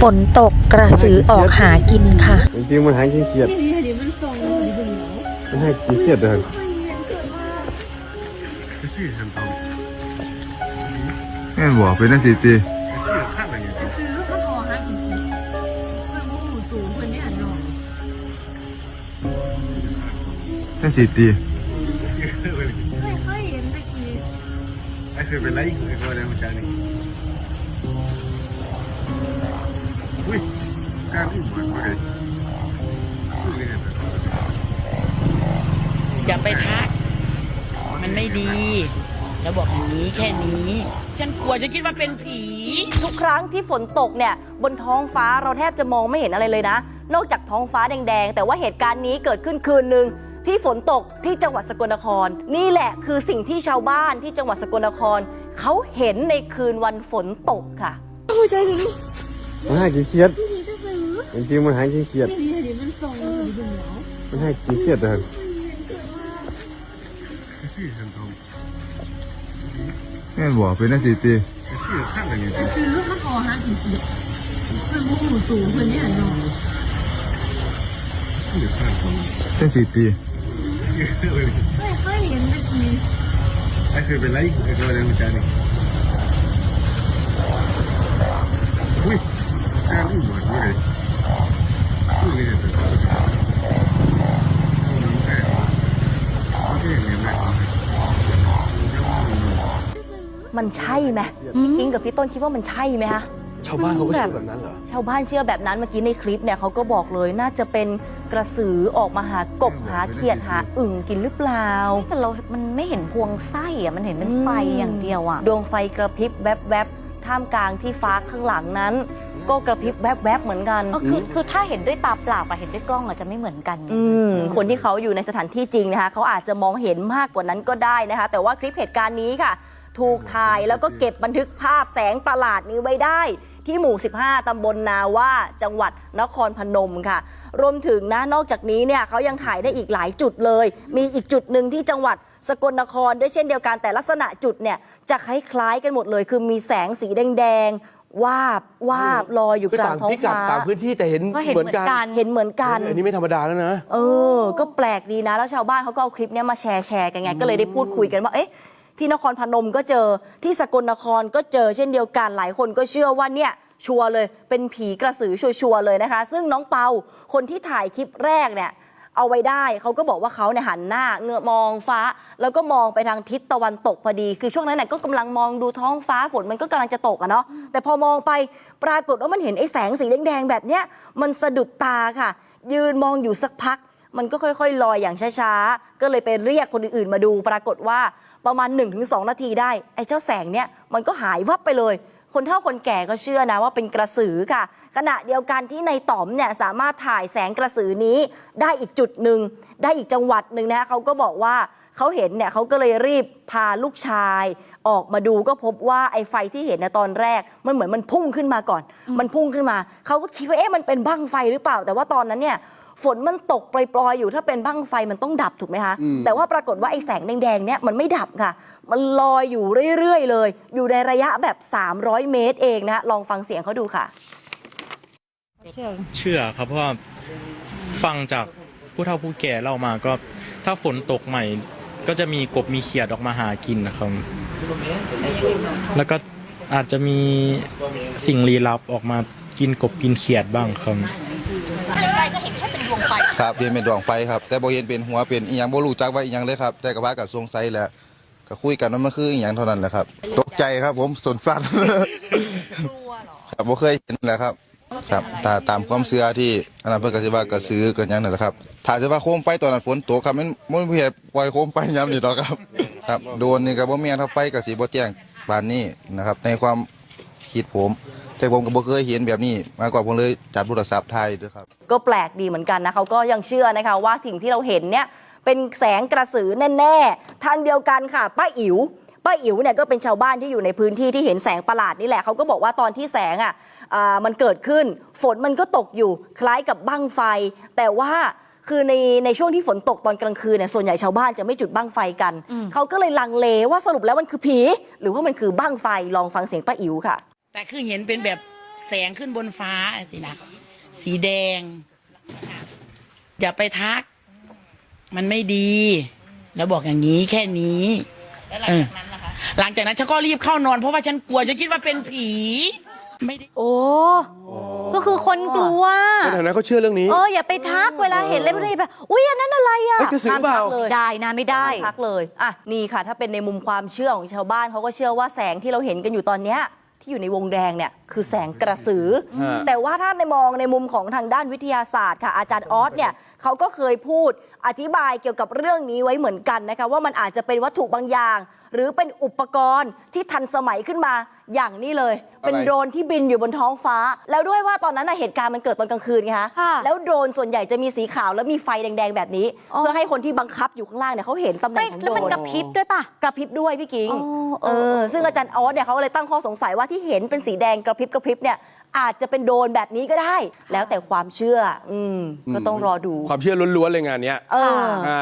ฝนตกกระสือออกหากินค่ะ จริงๆมันหายขี้เกียจนี่ดิมันส่งแล้วดิเบิ่งแล้วมันให้ขี้เกียจเลยชื่อทันตองแม่นบอกเป็นนั่นสิตีชื่อข้างอะไรเนี่ยซื้อมันพอหากินกินเพิ่นบ่หูสูงเพิ่นเนี่ยเนาะนั่นสิตีไม่เคยเห็นตะกี้ไอ้คือเป็นไรคือเขาอะไรมันจะนี่อุ้ยการ อุ้มมันมาเลยอุ้ยเนี่ยอย่าไปทัก มันไม่ดี แล้วบอกอย่างนี้แค่นี้ ฉันกลัวจะคิดว่าเป็นผี ทุกครั้งที่ฝนตกเนี่ย บนท้องฟ้าเราแทบจะมองไม่เห็นอะไรเลยนะ นอกจากท้องฟ้าแดง ๆ แต่ว่าเหตุการณ์นี้เกิดขึ้นคืนหนึ่งที่ฝนตกที่จังหวัดสกลนคร นี่แหละคือสิ่งที่ชาวบ้านที่จังหวัดสกลนคร เขาเห็นในคืนวันฝนตกค่ะมันให้ขี้เกียจ จริงๆมันหายขี้เกียจนี่ดิมันส่งแล้วดิเบิ่งแล้วมันให้ขี้เกียจเลยแม่นบอกเป็นนั่นสิตีชื่อข้อะไรเนี่ยซื้อมันพอกินกินเพิ่นบ่หูสูงคนนี้เนาะนักสิตีไม่เคยเห็นตะกี้ไอ้คือเป็นไรคือเขาอะไรมันจะนี่อุ้ยการอุ้มมันมาเลยอุ้ยเนี่ยโอเคเนี่ยแม่ มันใช่ไหมพี่กิ้งกับพี่ต้นคิดว่ามันใช่ไหมคะชาวบ้านเขาก็เชื่อแบบนั้นเหรอชาวบ้านเชื่อแบบนั้นเมื่อกี้ในคลิปเนี่ยเขาก็บอกเลยน่าจะเป็นกระสือออกมาหากบหาเขียดหาอึ่งกินหรือเปล่าแต่เรา มันไม่เห็นพวงไส้อะมันเห็นเป็นไฟอย่างเดียวอะดวงไฟกระพริบแวบๆท่ามกลางที่ฟ้าข้างหลังนั้น ก็กระพริบแวบๆเหมือนกันก็คือคือถ้าเห็นด้วยตาเปล่ากับเห็นด้วยกล้องอะจะไม่เหมือนกันอืมคนที่เขาอยู่ในสถานที่จริงนะคะเขาอาจจะมองเห็นมากกว่านั้นก็ได้นะคะ แต่ว่าคลิปเหตุการณ์นี้ค่ะ ถูกถ่ายแล้วก็เก็บบันทึกภาพแสงประหลาดนี้ไว้ได้ ที่หมู่ 15 ตำบลนาว่าจังหวัดนครพนมค่ะ รวมถึงนะนอกจากนี้เนี่ยเขายังถ่ายได้อีกหลายจุดเลย มีอีกจุดหนึ่งที่จังหวัดสกลนครด้วยเช่นเดียวกันแต่ลักษณะจุดเนี่ยจะคล้ายๆกันหมดเลย คือมีแสงสีแดงๆวาบวาบลอยอยู่คือกลาต่างงท้องพิกัดฟ้าต่างพื้นที่แต่เห็นก็เห็นเหเหมืมืออนนกันกันเห็นเหมือนกัน อันนี้ไม่ธรรมดาแล้วนะ เออ ก็แปลกดีนะ แล้วชาวบ้านเขาก็เอาคลิปเนี้ยมาแชร์แชร์กันไง ก็เลยได้พูดคุยกันว่า เอ๊ะ ที่นครพนมก็เจอที่สกลนครก็เจอเช่นเดียวกันหลายคนก็เชื่อว่าเนี่ยชัวร์เลย เป็นผีกระสือชัวร์เลยนะคะ ซึ่งน้องเปาคนที่ถ่ายคลิปแรกเนี่ยเอาไว้ได้เขาก็บอกว่าเขาเนี่ยหันหน้าเงือมองฟ้า แล้วก็มองไปทางทิศตะวันตกพอดี คือช่วงนั้นน่ะก็กำลังมองดูท้องฟ้าฝนมันก็กำลังจะตกอะเนาะแต่พอมองไปปรากฏว่ามันเห็นไอ้แสงสีแดงๆแบบเนี้ยมันสะดุดตาค่ะ ยืนมองอยู่สักพัก มันก็ค่อยๆ ลอยอย่างช้าๆ ก็เลยไปเรียกคนอื่นๆมาดูปรากฏว่าประมาณ 1-2 นาทีได้ ไอ้เจ้าแสงเนี่ยมันก็หายวับไปเลย คนเฒ่าคนแก่ก็เชื่อนะว่าเป็นกระสือค่ะ ขณะเดียวกันที่ในต่อมเนี่ยสามารถถ่ายแสงกระสือนี้ได้อีกจุดหนึ่งได้อีกจังหวัดหนึ่งนะเขาก็บอกว่าเขาเห็นเนี่ยเขาก็เลยรีบพาลูกชาย ออกมาดูก็พบว่าไอ้ไฟที่เห็นในะตอนแรก มันเหมือนมันพุ่งขึ้นมาก่อน มันพุ่งขึ้นมาเขาก็คิดว่าเอ๊ะมันเป็นบั้งไฟหรือเปล่า แต่ว่าตอนนั้นเนี่ย ฝนมันตกปล่อยๆอยู่ถ้าเป็นบั้งไฟมันต้องดับถูกไหมคะอืมแต่ว่าปรากฏว่าไอ้แสงแดงๆเนี่ยมันไม่ดับค่ะ มันลอยอยู่เรื่อยๆเลย อยู่ในระยะแบบ 300 เมตรเองนะลองฟังเสียงเขาดูค่ะ เชื่อครับเพราะว่าฟังจากผู้เฒ่าผู้แก่เล่ามาก็ถ้าฝนตกใหม่ ก็จะมีกบมีเขียดออกมาหากินนะครับ แล้วก็อาจจะมีสิ่งลี้ลับออกมากินกบกินเขียดบ้างครับ ครับเห็นเป็นดวงไฟครับแต่บ่เห็นเป็นหัวเป็นอีหยังบ่รู้จักว่าอีหยังเลยครับ แต่ก็ว่าก็สงสัยแหละก็คุยกันว่ามันคืออีหยังเท่านั้นแหละครับ ตกใจครับผมสนสั่นครับบ่เคยเห็นแหละครับ ครับตาตามความเชื่อที่อันนั้นเพิ่นก็สิว่ากระสือกันหยังนั่นแหละครับถ้าจะว่าโคมไฟตอนนั้นฝนตกครับมันมันบ่เฮ็ดปล่อยโคมไฟยามนี้ดอกครับ ครับโดนนี่ก็บ่แม่นถ้าไฟก็สิบ่แจ้งปานนี้นะครับ ในความคิดผม แต่ผมก็บ่เคยเห็นแบบนี้ มาก่อนผมเลยจับโทรศัพท์ถ่ายด้วยครับ ก็แปลกดีเหมือนกันนะเขาก็ยังเชื่อนะคะว่าสิ่งที่เราเห็นเนี่ยเป็นแสงกระสือแน่ๆ ทางเดียวกันค่ะ ป้าอิ๋วป้าอิ๋วเนี่ยก็เป็นชาวบ้านที่อยู่ในพื้นที่ที่เห็นแสงประหลาดนี่แหละเขาก็บอกว่าตอนที่แสงอะอ่ามันเกิดขึ้น ฝนมันก็ตกอยู่คล้ายกับบั้งไฟ แต่ว่าคือในในช่วงที่ฝนตกตอนกลางคืนเนี่ยส่วนใหญ่ชาวบ้านจะไม่จุดบั้งไฟกัน เขาก็เลยลังเลว่าสรุปแล้วมันคือผี หรือว่ามันคือบั้งไฟลองฟังเสียงป้าอิ๋วค่ะ แต่คือเห็นเป็นแบบแสงขึ้นบนฟ้าสินะสีแดง อย่าไปทัก มันไม่ดี แล้วบอกอย่างนี้แค่นี้เออหลังจากนั้นฉันก็รีบเข้านอนเพราะว่าฉันกลัวจะคิดว่าเป็นผี ไม่ได้ โอ้ ก็คือคนกลัวคนแถวนั้นเขาเชื่อเรื่องนี้ เอออย่าไปทักเวลาเห็นเลยไม่ได้แบบอุ้ยอันนั้นอะไรอะเฮ้ยกระสือเปล่าห้ามทักเลย ได้นะไม่ได้ม่พักเลย อะ นี่ค่ะ ถ้าเป็นในมุมความเชื่อของชาวบ้านเขาก็เชื่อว่าแสงที่เราเห็นกันอยู่ตอนเนี้ย ที่อยู่ในวงแดงเนี่ย คือแสงกระสืออฮะ แต่ว่าถ้าในมองในมุมของทางด้านวิทยาศาสตร์ค่ะอาจารย์ออสเนี่ยเขาก็เคยพูดอธิบายเกี่ยวกับเรื่องนี้ไว้เหมือนกันนะคะว่ามันอาจจะเป็นวัตถุบางอย่าง หรือเป็นอุปกรณ์ที่ทันสมัยขึ้นมาอย่างนี้เลย เป็นโดรนที่บินอยู่บนท้องฟ้า แล้วด้วยว่าตอนนั้นน่ะเหตุการณ์มันเกิดตอนกลางคืนไงคะค่ะแล้วโดรนส่วนใหญ่จะมีสีขาวแล้วมีไฟแดง ๆ แบบนี้ อ๋อ เพื่อให้คนที่บังคับอยู่ข้างล่างเนี่ยเขาเห็นตำแหน่ไม่งของแล้วโดรมันน กระพริบด้วยป่ะ กระพริบด้วยพี่กิ้งอ๋อเอเออ อ ซึ่งอาจารย์ออสเนี่ยเขาก็เลยตั้งข้อสงสัยว่าที่เห็นเป็นสีแดงกระพริบกระพริบเนี่ยอาจจะเป็นโดรนแบบนี้ก็ได้ แล้วแต่ความเชื่อ อืมก็ต้องรอดู ความเชื่อล้วนๆเลยงานเนี้ยเออ อ่า